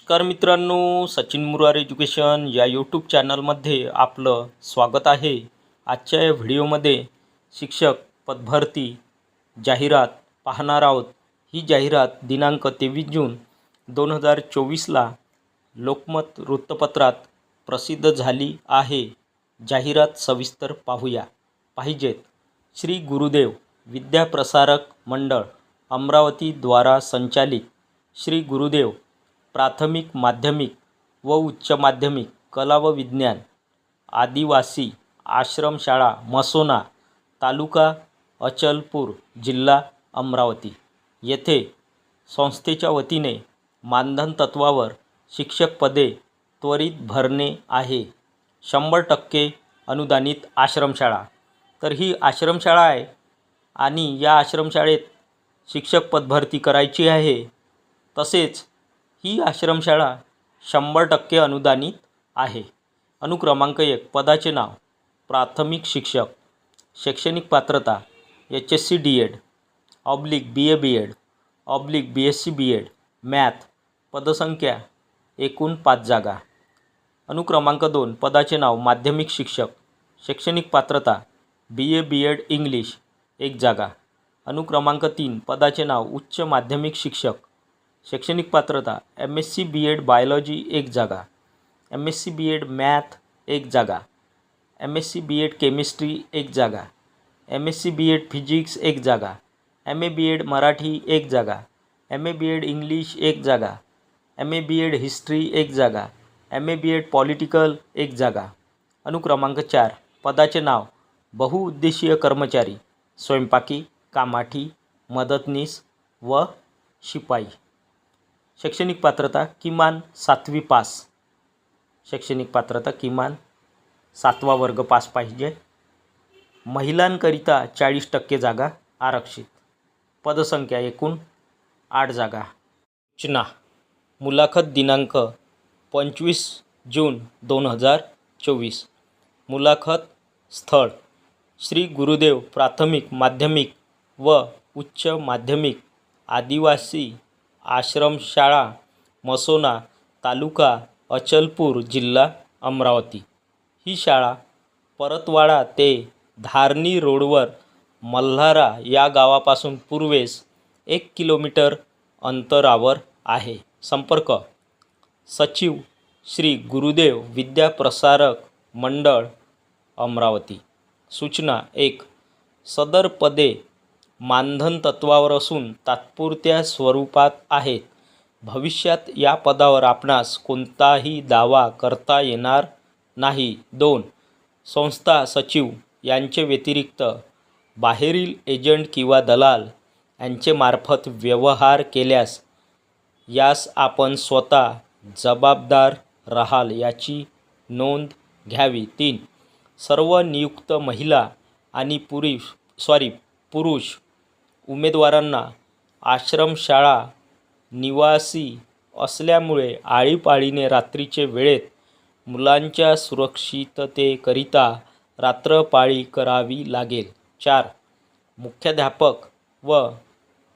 नमस्कार मित्रांनो सचिन मुरार एज्युकेशन या यूट्यूब चॅनलमध्ये आपलं स्वागत आहे. आजच्या या व्हिडिओमध्ये शिक्षक पदभरती जाहिरात पाहणार आहोत. ही जाहिरात दिनांक तेवीस जून दोन हजार चोवीसला लोकमत वृत्तपत्रात प्रसिद्ध झाली आहे. जाहिरात सविस्तर पाहूया. पाहिजेत श्री गुरुदेव विद्याप्रसारक मंडळ अमरावतीद्वारा संचालित श्री गुरुदेव प्राथमिक माध्यमिक व उच्च माध्यमिक कला व विज्ञान आदिवासी आश्रमशाळा मसोना तालुका अचलपूर जिल्हा अमरावती. येथे संस्थेच्या वतीने मानधन तत्वावर शिक्षक पदे त्वरित भरणे आहे. शंभर टक्के अनुदानित आश्रमशाळा. तर ही आश्रमशाळा आहे आणि या आश्रमशाळेत शिक्षक पदभरती करायची आहे. तसेच ही आश्रमशाळा शंभर टक्के अनुदानित आहे. अनुक्रमांक एक पदाचे नाव प्राथमिक शिक्षक शैक्षणिक पात्रता H S C D Ed oblique B A B Ed oblique B S C B Ed math पदसंख्या एकूण पाच जागा. अनुक्रमांक दोन पदाचे नाव माध्यमिक शिक्षक शैक्षणिक पात्रता बी ए बी एड इंग्लिश एक जागा. अनुक्रमांक तीन पदाचे नाव उच्च माध्यमिक शिक्षक शैक्षणिक पात्रता M S C B Ed biology एक जागा M S C B Ed math एक जागा M S C B Ed chemistry एक जागा M S C B Ed physics एक जागा M A B Ed Marathi एक जागा M A B Ed English एक जागा M A B Ed history एक जागा M A B Ed political एक जागा. अनुक्रमांक चार पदाचे नाव बहुउद्देशीय कर्मचारी स्वयंपाकी कामाठी मदतनीस व शिपाई. शैक्षणिक पात्रता किमान सातवी पास. शैक्षणिक पात्रता किमान सातवा वर्ग पास पाहिजे. महिलांकरिता चाळीस टक्के जागा आरक्षित. पदसंख्या एकूण आठ जागा. सूचना. मुलाखत दिनांक पंचवीस जून दोन हजार चोवीस. मुलाखत स्थळ. श्री गुरुदेव प्राथमिक माध्यमिक व उच्च माध्यमिक आदिवासी आश्रमशाळा मसोना तालुका अचलपूर जिल्हा अमरावती. ही शाळा परतवाडा ते धारणी रोडवर मल्हारा या गावापासून पूर्वेस एक किलोमीटर अंतरावर आहे. संपर्क सचिव श्री गुरुदेव विद्याप्रसारक मंडळ अमरावती. सूचना एक सदर पदे मानधन तत्वावर असून तात्पुरत्या स्वरूपात आहेत. भविष्यात या पदावर आपणास कोणताही दावा करता येणार नाही. दोन संस्था सचिव यांचे व्यतिरिक्त बाहेरील एजंट किंवा दलाल यांचेमार्फत व्यवहार केल्यास यास आपण स्वतः जबाबदार राहाल याची नोंद घ्यावी. तीन सर्व नियुक्त महिला आणि पुरुष सॉरी पुरुष उमेदवारांना आश्रमशाळा निवासी असल्यामुळे आळीपाळीने रात्रीचे वेळेत मुलांच्या सुरक्षिततेकरिता रात्रपाळी करावी लागेल. चार. मुख्याध्यापक व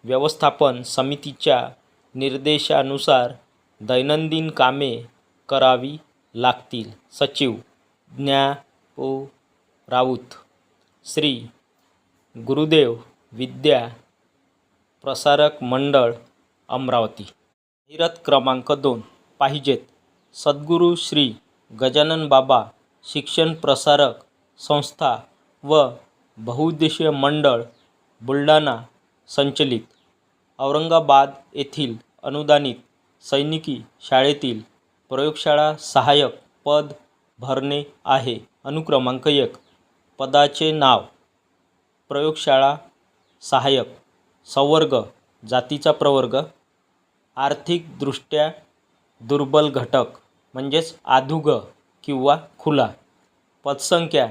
व्यवस्थापन समितीच्या निर्देशानुसार दैनंदिन कामे करावी लागतील. सचिव ज्ञा. ओ. राऊत. श्री. गुरुदेव विद्या प्रसारक मंडळ अमरावती. जाहिरात क्रमांक दोन. पाहिजेत. सद्गुरू श्री गजानन बाबा शिक्षण प्रसारक संस्था व बहुउद्देशीय मंडळ बुलढाणा संचलित. औरंगाबाद येथील अनुदानित सैनिकी शाळेतील प्रयोगशाळा सहाय्यक पद भरणे आहे. अनुक्रमांक एक. पदाचे नाव प्रयोगशाळा सहाय्यक संवर्ग जातीचा प्रवर्ग आर्थिकदृष्ट्या दुर्बल घटक म्हणजेच आधुग किंवा खुला पदसंख्या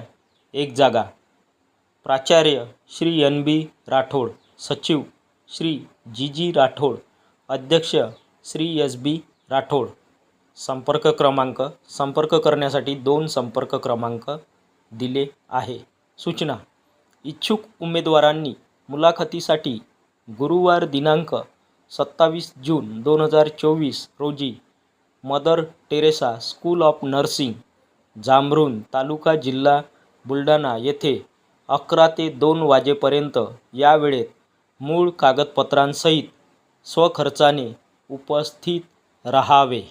एक जागा. प्राचार्य श्री एन बी राठोड सचिव श्री जी जी राठोड अध्यक्ष श्री एस बी राठोड. संपर्क क्रमांक संपर्क करण्यासाठी दोन संपर्क क्रमांक दिले आहे. सूचना इच्छुक उमेदवारांनी मुलाखतीसाठी गुरुवार दिनांक सत्तावीस जून दोन हजार चोवीस रोजी Mother Teresa school of nursing Jambhrun तालुका जिल्हा बुलढाणा येथे अकरा ते दोन वाजेपर्यंत या वेळेत मूळ कागदपत्रांसहित स्वखर्चाने उपस्थित राहावे.